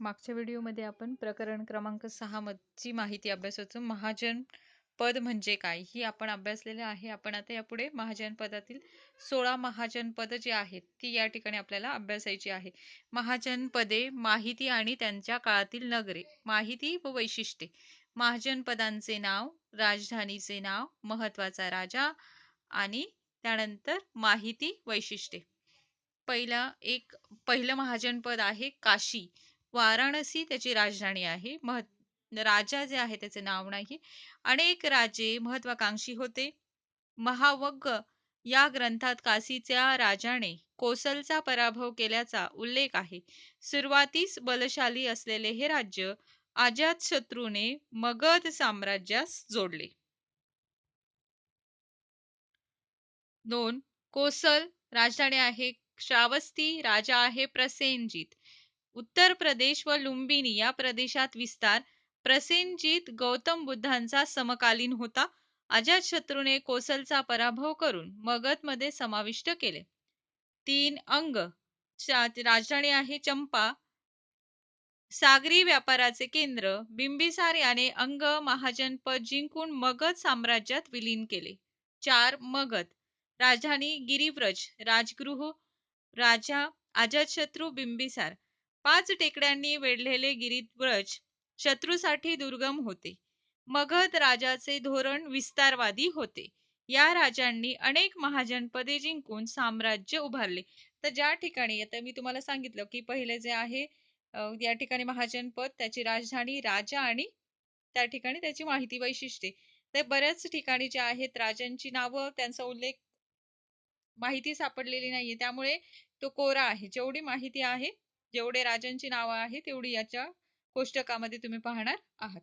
मागच्या व्हिडिओमध्ये आपण प्रकरण क्रमांक सहा माहिती अभ्यासाचं महाजन पद म्हणजे काय? ही आपण अभ्यासलेले आहे. आपण आता यापुढे महाजन पदातील सोळा महाजन पद जी आहेत ती या ठिकाणी आपल्याला अभ्यासायची आहे. महाजन पदे माहिती आणि त्यांच्या काळातील नगरे माहिती व वैशिष्ट्ये. महाजन पदांचे नाव राजधानीचे नाव महत्त्वाचा राजा आणि त्यानंतर माहिती वैशिष्ट्ये. पहिला एक पहिलं महाजन पद आहे काशी. वाराणसी त्याची राजधानी आहे. राजा जे आहे त्याचे नाव नाही. अनेक राजे महत्वाकांक्षी होते. महावग या ग्रंथात काशीच्या राजाने कोसलचा पराभव केल्याचा उल्लेख आहे. सुरुवातीस बलशाली असलेले हे राज्य शत्रूने मगध साम्राज्यास जोडले. दोन कोसल राजधानी आहे. श्रावस्ती राजा आहे प्रसेनजित. उत्तर प्रदेश व लुंबिनी या प्रदेशात विस्तार. प्रसेनजीत गौतम बुद्धांचा समकालीन होता. शत्रूने कोसलचा पराभव करून मगधमध्ये समाविष्ट केले. तीन अंग. राजधानी आहे चंपा. सागरी व्यापाराचे केंद्र. बिंबिसार याने अंग महाजनपद जिंकून मगध साम्राज्यात विलीन केले. चार मगध. राजधानी गिरिव्रज. राजगृह. राजा अजातशत्रू बिंबिसार. पाच टेकड्यांनी वेढलेले गिरिव्रज शत्रूसाठी दुर्गम होते. मगध राजाचे धोरण विस्तारवादी होते. या राजांनी अनेक महाजनपदे जिंकून साम्राज्य उभारले. तर ज्या ठिकाणी आता मी तुम्हाला सांगितलं की पहिले जे आहे या ठिकाणी महाजनपद त्याची राजधानी राजा आणि त्या ठिकाणी त्याची माहिती वैशिष्ट्ये. ते बऱ्याच ठिकाणी जे आहेत राजांची नावं त्यांचा उल्लेख माहिती सापडलेली नाहीये. त्यामुळे तो कोरा आहे. जेवढी माहिती आहे जेवढे राजांची नावं आहेत तेवढी याच्या कोष्टकामध्ये तुम्ही पाहणार आहात.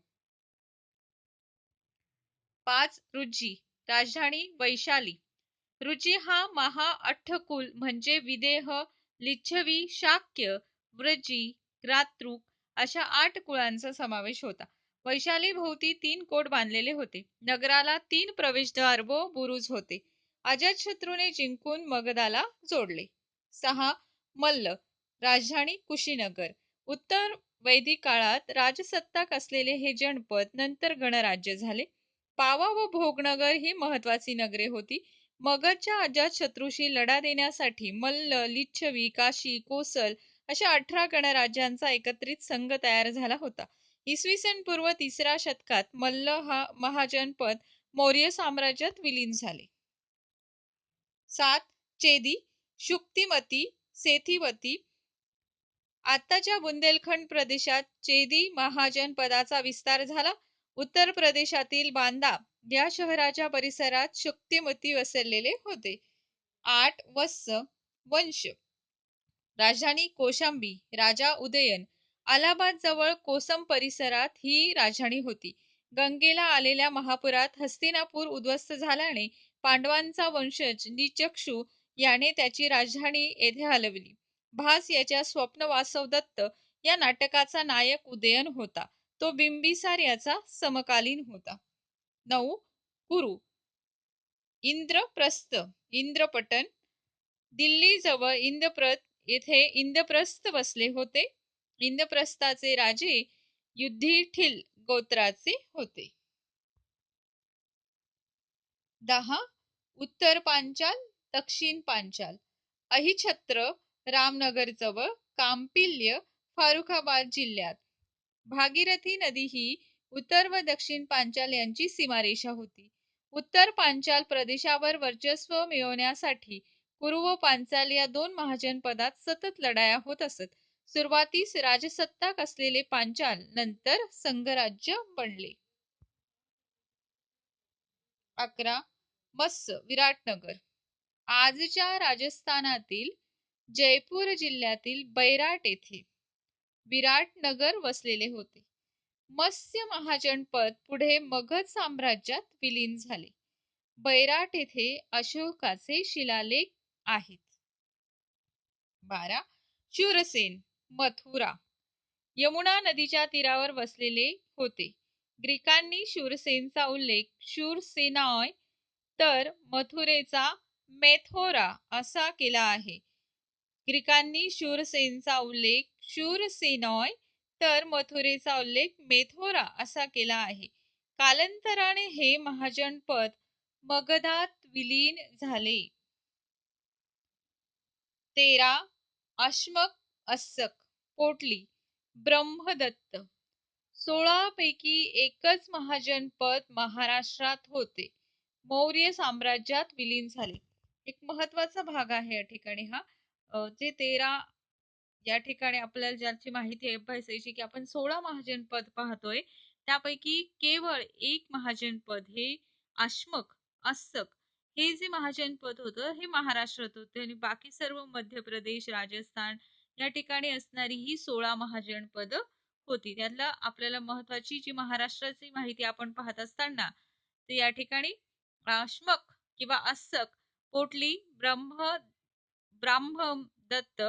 पाच रुची राजधानी वैशाली. रुची हा महा अठ्ठकुल म्हणजे विदेह लिच्छवी शाक्य व्रजी रात्रुक अशा आठ कुळांचा समावेश होता. वैशाली भोवती तीन कोट बांधलेले होते. नगराला तीन प्रवेशद्वार व बुरुज होते. अजातशत्रूने जिंकून मगधाला जोडले. सहा मल्ल. राजधानी कुशीनगर. उत्तर वैदिक काळात राजसत्ताक असलेले हे जनपद नंतर गणराज्य झाले. पावा व भोगनगर ही महत्वाची नगरे होती. मगधच्या अजात शत्रूशी लढा देण्यासाठी मल्ल लिच्छवी काशी कोसल अशा अठरा गणराज्यांचा एकत्रित संघ तयार झाला होता. इसवी सन पूर्व तिसऱ्या शतकात मल्ल हा महाजनपद मौर्य साम्राज्यात विलीन झाले. सात चेदी शुक्तिमती सेथिवती आताच्या बुंदेलखंड प्रदेशात चेदी महाजन पदाचा विस्तार झाला उत्तर प्रदेशातील बांदा या शहराच्या परिसरात शक्तिमती वसरलेले होते. आठ वत्स वंश. राजधानी कोशांबी राजा उदयन अलाहाबाद जवळ कोसम परिसरात ही राजधानी होती. गंगेला आलेल्या महापुरात हस्तिनापूर उद्ध्वस्त झाल्याने पांडवांचा वंशज निचक्षु याने त्याची राजधानी येथे हलवली. भास याच्या स्वप्न वासव दत्त या नाटकाचा नायक उदयन होता. तो बिंबिसार याचा समकालीन होता. नऊ कुरु. इंद्रप्रस्थ इंद्रपटन. दिल्लीजवळ इंद्रप्रत येथे इंद्रप्रस्थ बसले होते. इंद्रप्रस्थाचे राजे युधिठिल गोत्राचे होते. दहा उत्तर पांचाल दक्षिण पांचाल. अहिछत्र रामनगर जवळ कांपिल्य फारुखाबाद जिल्ह्यात. भागीरथी नदी ही उत्तर व दक्षिण पांचाल यांची सीमारेषा होती. उत्तर पांचाल प्रदेशावर वर्चस्व मिळवण्यासाठी पूर्व पांचाल या दोन महाजन पदात सतत लढाया होत असत. सुरुवातीस राजसत्ताक असलेले पांचाल नंतर संघराज्य बनले. अकरा मत्स विराटनगर. आजच्या राजस्थानातील जयपूर जिल्ह्यातील बैराट येथे विराटनगर वसलेले होते. मत्स्य महाजनपद पुढे मगध साम्राज्यात विलीन झाले. बैराट येथे अशोकाचे शिलालेख आहेत. बारा. शूरसेन मथुरा. यमुना नदीच्या तीरावर वसलेले होते. ग्रीकांनी शूरसेनचा उल्लेख शूरसेनाय तर मथुरेचा मेथोरा असा केला आहे. ग्रीकांनी शूरसेनचा उल्लेख शूरसेनॉय तर मथुरेचा उल्लेख मेथोरा असा केला आहे. कालांतराने हे महाजनपद मगधात विलीन झाले. तेरा अश्मक अस्सक पोटली ब्रह्मदत्त. सोळा पैकी एकच महाजनपद महाराष्ट्रात होते. मौर्य साम्राज्यात विलीन झाले. एक महत्त्वाचा भाग आहे या ठिकाणी हा. जे तेरा या ठिकाणी आपल्याला ज्याची माहिती आहे अभ्यासायची की आपण सोळा महाजनपद पाहतोय त्यापैकी केवळ एक महाजनपद हे आश्मक अस्सक हे जे महाजनपद होतं हे महाराष्ट्रात होते आणि बाकी सर्व मध्य प्रदेश राजस्थान या ठिकाणी असणारी ही सोळा महाजनपद होती. त्यातला आपल्याला महत्वाची जी महाराष्ट्राची माहिती आपण पाहत असताना ते या ठिकाणी आश्मक किंवा अस्सक पोटली ब्रह्म ब्राह्म दत्त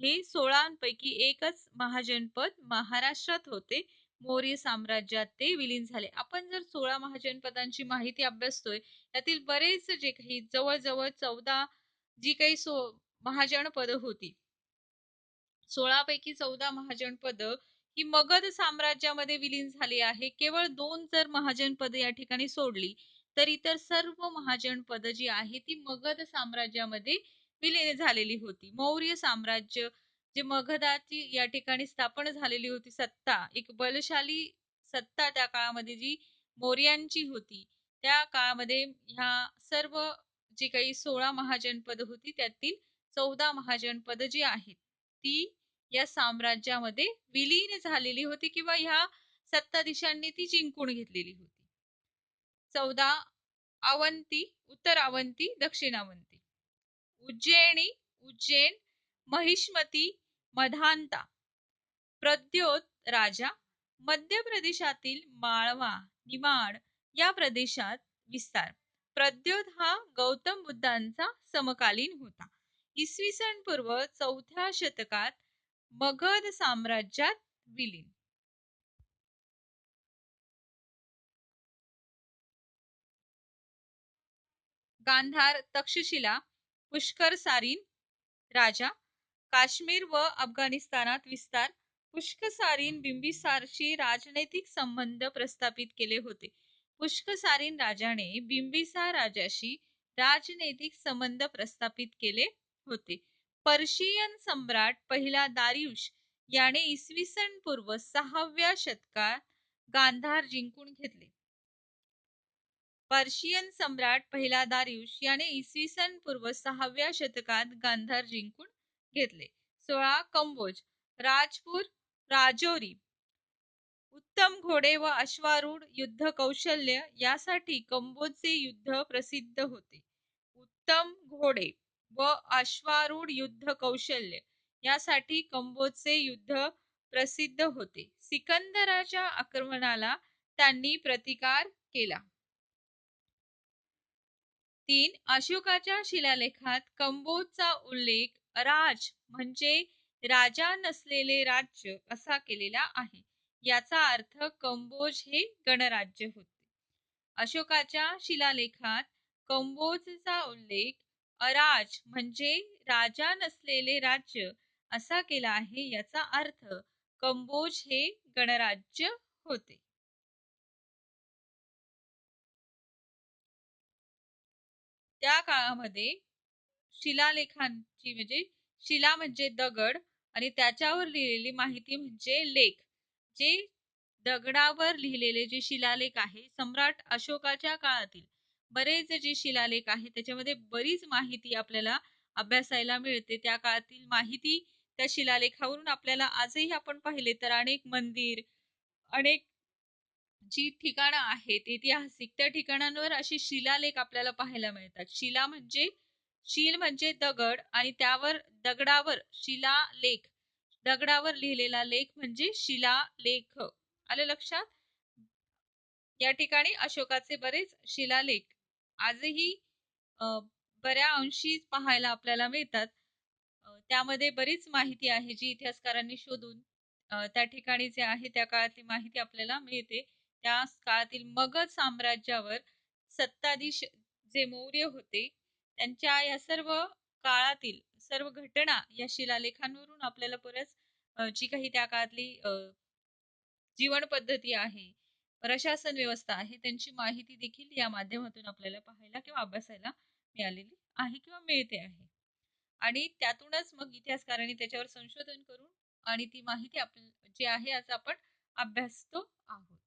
हे सोळांपैकी एकच महाजनपद महाराष्ट्रात होते. मौर्य साम्राज्यात ते विलीन झाले. आपण जर सोळा महाजनपदांची माहिती अभ्यासतोय त्यातील बरेच जे काही जवळजवळ चौदा जी काही सो महाजनपद होती. सोळापैकी चौदा महाजनपद ही मगध साम्राज्यामध्ये विलीन झाली आहे. केवळ दोन जर महाजनपद या ठिकाणी सोडली तर इतर सर्व महाजनपद जी आहे ती मगध साम्राज्यामध्ये विलीन झालेली होती. मौर्य साम्राज्य जे मगधाची या ठिकाणी स्थापन झालेली होती सत्ता एक बलशाली सत्ता त्या काळामध्ये जी मौर्यांची होती. त्या काळामध्ये ह्या सर्व जी काही सोळा महाजनपद होती त्यातील चौदा महाजनपद जी आहेत ती या साम्राज्यामध्ये विलीन झालेली होती किंवा ह्या सत्ताधीशांनी ती जिंकून घेतलेली होती. चौदा अवंती उत्तर अवंती दक्षिण अवंती. उज्जैनी उज्जैन महिष्मती मधांता. प्रद्योत राजा मध्य प्रदेशातील माळवा निमाड या प्रदेशात विस्तार. प्रद्योत हा गौतम बुद्धांचा समकालीन होता. इसवी सन पूर्व चौथ्या शतकात मगध साम्राज्यात विलीन. गांधार तक्षशिला पुष्कर सारीन राजा काश्मीर व अफगाणिस्तानात विस्तार. पुष्कसारीन बिंबिसारशी राजनैतिक संबंध प्रस्थापित केले होते. पुष्कसारीन राजाने बिंबिसार राजाशी राजनैतिक संबंध प्रस्थापित केले होते. पर्शियन सम्राट पहिला दारियुष याने इसवी सन पूर्व सहाव्या शतकात गांधार जिंकून घेतले. पर्शियन सम्राट पहिला दारियुश याने इसवी सन पूर्व सहाव्या शतकात गांधार जिंकून घेतले. सोळा कंबोज राजपूर राजौरी उत्तम घोडे व अश्वारूढ युद्ध कौशल्य यासाठी कंबोजचे युद्ध प्रसिद्ध होते. उत्तम घोडे व अश्वारूढ युद्ध कौशल्य यासाठी कंबोजचे युद्ध प्रसिद्ध होते. सिकंदराच्या आक्रमणाला त्यांनी प्रतिकार केला. तीन अशोकाच्या शिलालेखात कंबोजचा उल्लेख राज म्हणजे राजा नसलेले राज्य असा केलेला आहे. याचा अर्थ कंबोज हे गणराज्य होते. अशोकाच्या शिलालेखात कंबोजचा उल्लेख अराज म्हणजे राजा नसलेले राज्य असा केला आहे याचा अर्थ कंबोज हे गणराज्य होते. त्या काळामध्ये शिलालेखांची म्हणजे शिला म्हणजे दगड आणि त्याच्यावर लिहिलेली माहिती म्हणजे लेख. जे दगडावर लिहिलेले जे शिलालेख आहे सम्राट अशोकाच्या काळातील बरेच जे शिलालेख आहे त्याच्यामध्ये बरीच माहिती आपल्याला अभ्यासायला मिळते. त्या काळातील माहिती त्या शिलालेखावरून आपल्याला आजही आपण पाहिले तर अनेक मंदिर अनेक जी ठिकाणं आहेत ऐतिहासिक त्या ठिकाणांवर अशी शिलालेख आपल्याला पाहायला मिळतात. शिला म्हणजे शील म्हणजे दगड आणि त्यावर दगडावर शिलालेख. दगडावर लिहिलेला लेख म्हणजे शिलालेख. आलं लक्षात? या ठिकाणी अशोकाचे बरेच शिलालेख. आजही बऱ्या अंशी पाहायला आपल्याला मिळतात. त्यामध्ये बरीच माहिती आहे जी इतिहासकारांनी शोधून त्या ठिकाणी जे आहे त्या काळातली माहिती आपल्याला मिळते. त्या काळातील मगध साम्राज्यावर सत्ताधीश जे मौर्य होते त्यांच्या या सर्व काळातील सर्व घटना या शिलालेखांवरून आपल्याला परत जी काही त्या काळातली जीवन पद्धती आहे प्रशासन व्यवस्था आहे त्यांची माहिती देखील या माध्यमातून आपल्याला पाहायला किंवा अभ्यासायला मिळालेली आहे किंवा मिळते आहे. आणि त्यातूनच मग इतिहासकारांनी त्याच्यावर संशोधन करून आणि ती माहिती आप जी आहे याचा आपण अभ्यासतो आहोत.